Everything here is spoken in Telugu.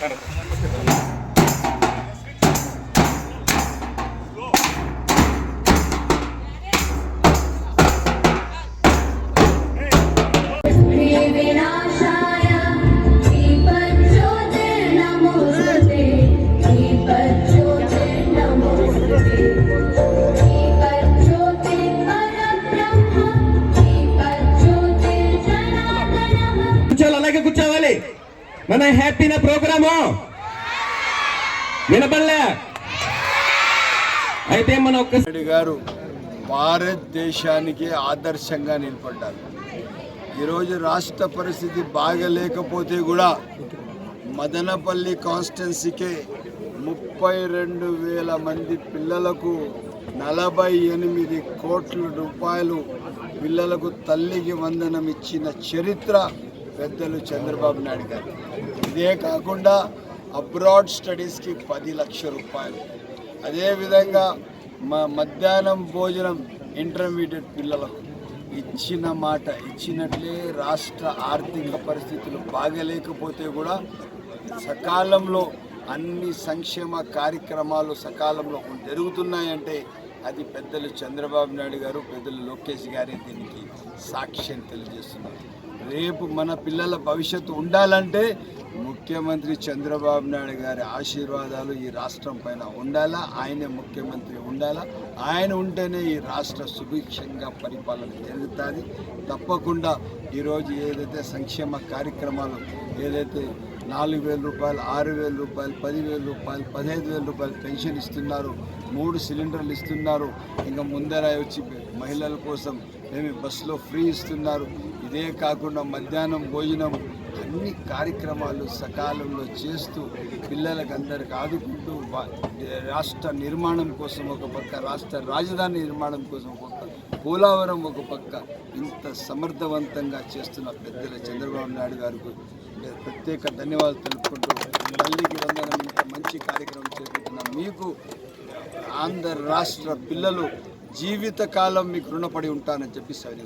Claro. మన హ్యాపీన ప్రోగ్రాము. వినపడలే? అయితే మన ఒక్క రెడ్డి గారు భారతదేశానికి ఆదర్శంగా నిలబడ్డారు. ఈరోజు రాష్ట్ర పరిస్థితి బాగలేకపోతే కూడా మదనపల్లి కాన్స్టెన్సీకే ముప్పై రెండు వేల మంది పిల్లలకు నలభై ఎనిమిది కోట్ల రూపాయలు పిల్లలకు తల్లికి వందనం ఇచ్చిన చరిత్ర పెద్దలు చంద్రబాబు నాయుడు గారు. ఇదే కాకుండా అబ్రాడ్ స్టడీస్కి పది లక్షల రూపాయలు. అదేవిధంగా మా మధ్యాహ్నం భోజనం ఇంటర్మీడియట్ పిల్లలకు ఇచ్చిన మాట ఇచ్చినట్లే రాష్ట్ర ఆర్థిక పరిస్థితులు బాగలేకపోతే కూడా సకాలంలో అన్ని సంక్షేమ కార్యక్రమాలు సకాలంలో జరుగుతున్నాయంటే అది పెద్దలు చంద్రబాబు నాయుడు గారు పెద్దలు లోకేష్ గారి దీనికి సాక్ష్యం తెలియజేస్తున్నారు. రేపు మన పిల్లల భవిష్యత్తు ఉండాలంటే ముఖ్యమంత్రి చంద్రబాబు నాయుడు గారి ఆశీర్వాదాలు ఈ రాష్ట్రం పైన ఉండాలా? ఆయనే ముఖ్యమంత్రి ఉండాలా? ఆయన ఉంటేనే ఈ రాష్ట్ర సుభిక్షంగా పరిపాలన జరుగుతుంది. తప్పకుండా ఈరోజు ఏదైతే సంక్షేమ కార్యక్రమాలు ఏదైతే నాలుగు వేల రూపాయలు ఆరు వేల రూపాయలు పదివేల రూపాయలు పదహైదు వేల రూపాయలు పెన్షన్ ఇస్తున్నారు. మూడు సిలిండర్లు ఇస్తున్నారు. ఇంకా ముందర వచ్చి మహిళల కోసం మేము బస్సులో ఫ్రీ ఇస్తున్నారు. ఇదే కాకుండా మధ్యాహ్నం భోజనం అన్ని కార్యక్రమాలు సకాలంలో చేస్తూ పిల్లలకు అందరికి ఆదుకుంటూ రాష్ట్ర నిర్మాణం కోసం ఒక పక్క రాష్ట్ర రాజధాని నిర్మాణం కోసం ఒక పక్క పోలవరం ఒక పక్క ఇంత సమర్థవంతంగా చేస్తున్న పెద్దల చంద్రబాబు నాయుడు గారికి ప్రత్యేక ధన్యవాదాలు తెలుపుకుంటూ తల్లికి వందనం ఇంత మంచి కార్యక్రమం చేపట్టిన మీకు ఆంధ్ర రాష్ట్ర పిల్లలు జీవితకాలం మీకు రుణపడి ఉంటానని చెప్పి సరే